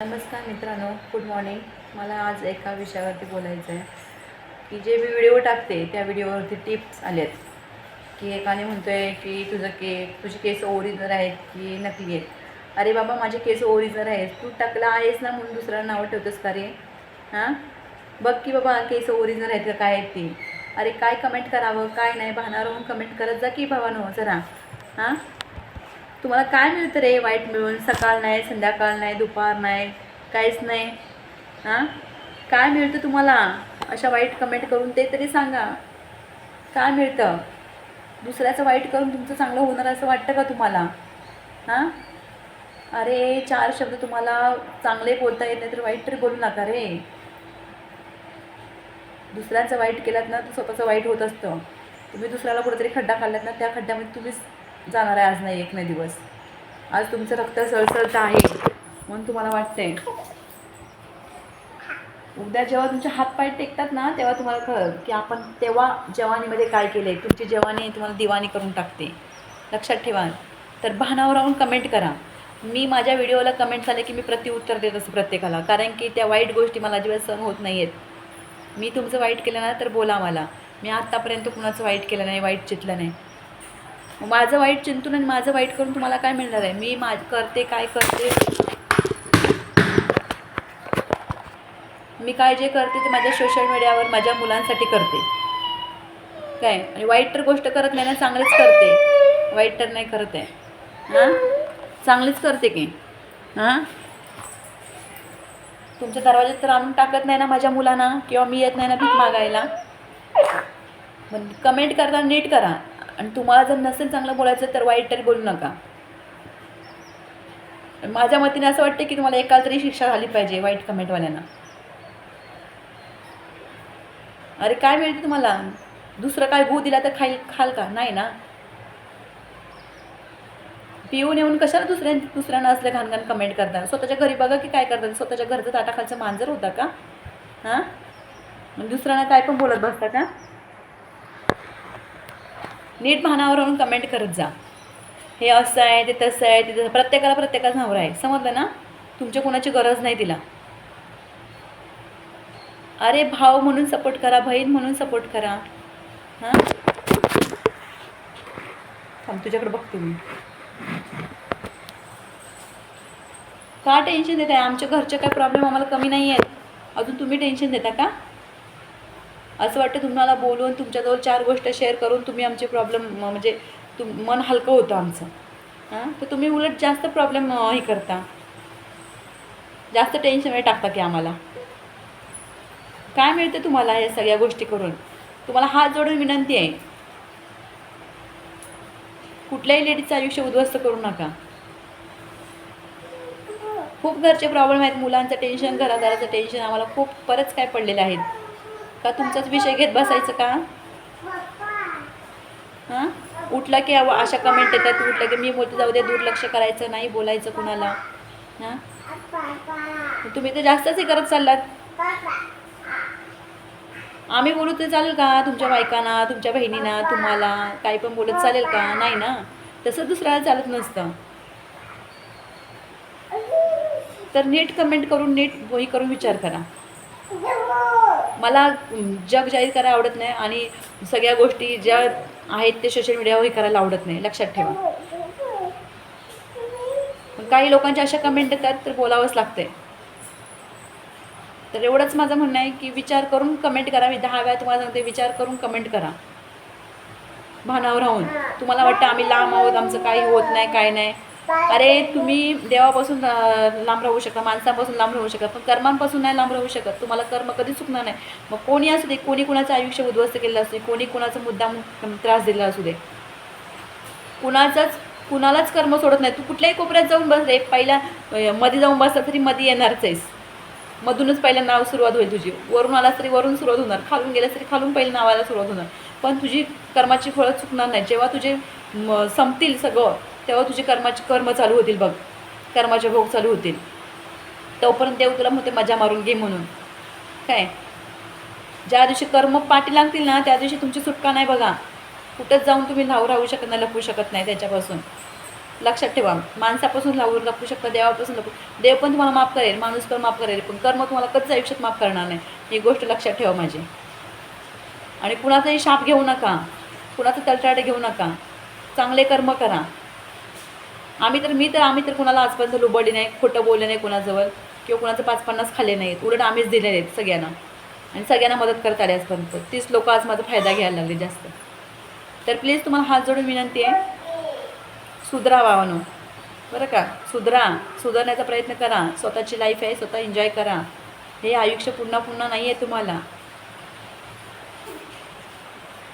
नमस्कार मित्रांनो good morning मला आज एका विषयावरती बोलायचं आहे. की जे मी व्हिडिओ टाकते त्या व्हिडिओवरती टिप्स आल्यात की एकाने म्हणतो आहे की तुझं के तुझे केस ओरिजिनल आहेत की नकली आहेत. अरे बाबा माझे केस ओरिजिनल आहेत तू टाकला आहेस ना म्हणून दुसऱ्याला नावं ठेवतोस का रे? हां? बघ की बाबा केस ओरिजिनल आहेत का काय आहेत ती? अरे काय कमेंट करावं काय नाही भानावर म्हणून कमेंट करत जा की भावानो जरा. हां? तुम्हाला काय मिळतं रे वाईट मिळून? सकाळ नाही संध्याकाळ नाही दुपार नाही काहीच नाही. हां? काय मिळतं तुम्हाला? अशा वाईट कमेंट करून ते तरी सांगा. काय मिळतं? दुसऱ्याचं वाईट करून तुमचं चांगलं होणार असं वाटतं का तुम्हाला? हां? अरे चार शब्द तुम्हाला चांगले बोलता येत नाही तर वाईट तरी बोलू नका रे. दुसऱ्यांचं वाईट केलात ना तर स्वतःचं वाईट होत असतं. तुम्ही दुसऱ्याला कुठेतरी खड्डा खाल्लात ना त्या खड्ड्यामध्ये तुम्हीच जाणार आहे आज नाही एक नाही दिवस. आज तुमचं रक्त सळसळत आहे म्हणून तुम्हाला वाटतंय. उद्या जेव्हा तुमचे हातपाय टेकतात ना तेव्हा तुम्हाला कळलं की आपण तेव्हा जवानीमध्ये काय केलं आहे तुमची जवानी तुम्हाला दिवाणी करून टाकते. लक्षात ठेवा. तर भानावर राहून कमेंट करा. मी माझ्या व्हिडिओला कमेंट झाले की मी प्रतिउत्तर देत असते प्रत्येकाला. कारण की त्या वाईट गोष्टी मला अजिबात सहन होत नाही आहेत मी तुमचं वाईट केलं ना तर बोला मला. मी आत्तापर्यंत कुणाचं वाईट केलं नाही वाईट चितलं नाही. माझं वाईट चिंतून आणि माझं वाईट करून तुम्हाला काय मिळणार आहे? मी मा करते काय करते? मी काय जे करते ते माझ्या सोशल मीडियावर माझ्या मुलांसाठी करते. काय? आणि वाईट तर गोष्ट करत नाही ना चांगलीच करते. वाईट तर नाही करत आहे. हां? चांगलीच करते की. हां? तुमच्या दरवाज्यात तर आणून टाकत नाही ना माझ्या मुलांना? किंवा मी येत नाही ना भीक मागायला? पण कमेंट करता नीट करा. आणि तुम्हाला जर नसेल चांगलं बोलायचं तर वाईट तरी बोलू नका. माझ्या मतीने असं वाटतं की तुम्हाला एकाला तरी शिक्षा झाली पाहिजे वाईट कमेंटवाल्यांना. अरे काय मिळते तुम्हाला? दुसरं काय गू दिला तर खाईल खाल का? नाही ना? पिऊन येऊन कशाला दुसऱ्या दुसऱ्यांना असल्या घाण घाण कमेंट करतात स्वतःच्या घरी बघा की काय करतात स्वतःच्या घरचं ताटाखालचं मांजर होता का? हां? दुसऱ्यांना काय पण बोलत बसता का? नीट भानावर राहून कमेंट करत जा. हे असं आहे ते तसं आहे ते तसं प्रत्येकाला प्रत्येकाच नवरा आहे. समजलं ना? तुमच्या कोणाची गरज नाही तिला. अरे भाव म्हणून सपोर्ट करा बहीण म्हणून सपोर्ट करा. हां? थांब तुझ्याकडे बघते मी. का टेन्शन देत आहे आमच्या घरचे काय प्रॉब्लेम आम्हाला कमी नाही आहेत अजून तुम्ही टेन्शन देता का? असं वाटतं तुम्हाला बोलून तुमच्याजवळ चार गोष्ट शेअर करून तुम्ही आमचे प्रॉब्लेम म्हणजे तुम मन हलकं होतं आमचं. हां? तर तुम्ही उलट जास्त प्रॉब्लेम हे करता. जास्त टेन्शन टाकता की आम्हाला. काय मिळतं तुम्हाला या सगळ्या गोष्टी करून? तुम्हाला हात जोडून विनंती आहे. कुठल्याही लेडीजचं आयुष्य उद्ध्वस्त करू नका. खूप घरचे प्रॉब्लेम आहेत मुलांचं टेन्शन घरादाराचं टेन्शन आम्हाला खूप परत काय पडलेलं आहेत का तुमचाच विषय घेत बसायचं का? हां? उठला की अहो अशा कमेंट येतात उठलं की मी बोलते जाऊ दे दुर्लक्ष करायचं नाही बोलायचं कुणाला. हां? तुम्ही तर जास्तच हे करत चाललात. आम्ही बोलू तर चालेल का तुमच्या बायकांना तुमच्या बहिणींना तुम्हाला? काही पण बोलत चालेल का? नाही ना? तसं दुसऱ्याला चालत नसतं. तर नीट कमेंट करून नीट हे करून विचार करा. मला जग जाहीर करायला आवडत नाही आणि सगळ्या गोष्टी ज्या आहेत ते सोशल मीडियावर हे करायला आवडत नाही. लक्षात ठेवा. पण काही लोकांच्या अशा कमेंट येतात तर बोलावंच लागतंय. तर एवढंच माझं म्हणणं आहे की विचार करून कमेंट करा. मी दहा वेळा तुम्हाला सांगते विचार करून कमेंट करा. भानावर राहून. तुम्हाला वाटतं आम्ही लांब आहोत आमचं काही होत नाही काय नाही. अरे तुम्ही देवापासून लांब राहू शकता माणसापासून लांब राहू शकता पण कर्मांपासून नाही लांब राहू शकत. तुम्हाला कर्म कधी चुकणार नाही. मग कोणी असू दे कोणी कुणाचं आयुष्य उद्ध्वस्त केलं असू दे कोणी कुणाचा मुद्दाम त्रास दिलेला असू दे. कुणाचाच कुणालाच कर्म सोडत नाही. तू कुठल्याही कोपऱ्यात जाऊन बस रे. पहिल्या मध्ये जाऊन बसला तरी मध्ये येणारच आहेस. मधूनच पहिल्या नाव सुरुवात होईल तुझी. वरून आलास तरी वरून सुरुवात होणार. खालून गेल्यास तरी खालून पहिल्या नावाला सुरुवात होणार. पण तुझी कर्माची फळं चुकणार नाही जेव्हा तुझे म, संपतील सगळं तेव्हा तुझे कर्माचे कर्म चालू होतील बघ. कर्माचे भोग चालू होतील. तोपर्यंत देव तुला म्हणते मजा मारून घे म्हणून. काय? ज्या दिवशी कर्म पाठी लागतील ना त्या दिवशी तुमची सुटका नाही बघा. कुठंच जाऊन तुम्ही धाव राहू शकत नाही लपू शकत नाही त्याच्यापासून. लक्षात ठेवा. माणसापासून लावून लपू शकता देवापासून लपू देव पण तुम्हाला माफ करेल माणूस पण माफ करेल पण कर्म तुम्हाला कधीच आयुष्यात माफ करणार नाही. ही गोष्ट लक्षात ठेवा माझी. आणि कुणाचाही शाप घेऊ नका. कुणाचं तलटाटे घेऊ नका. चांगले कर्म करा. आम्ही तर मी तर आम्ही तर कुणाला आजपर्यंत लुबडली नाही खोटं बोलले नाही कुणाजवळ किंवा कुणाचं पाच पन्नास खाल्ले नाहीत. उलट आम्हीच दिलेले आहेत सगळ्यांना. आणि सगळ्यांना मदत करत आले आजपर्यंत. तीस लोक आज माझा फायदा घ्यायला लागले जास्त. तर प्लीज तुम्हाला हात जोडून विनंती आहे. सुधरा वावनो बरं का? सुधरा. सुधारण्याचा प्रयत्न करा. स्वतःची लाईफ आहे स्वतः एन्जॉय करा. हे आयुष्य पुन्हा पुन्हा नाही आहे तुम्हाला.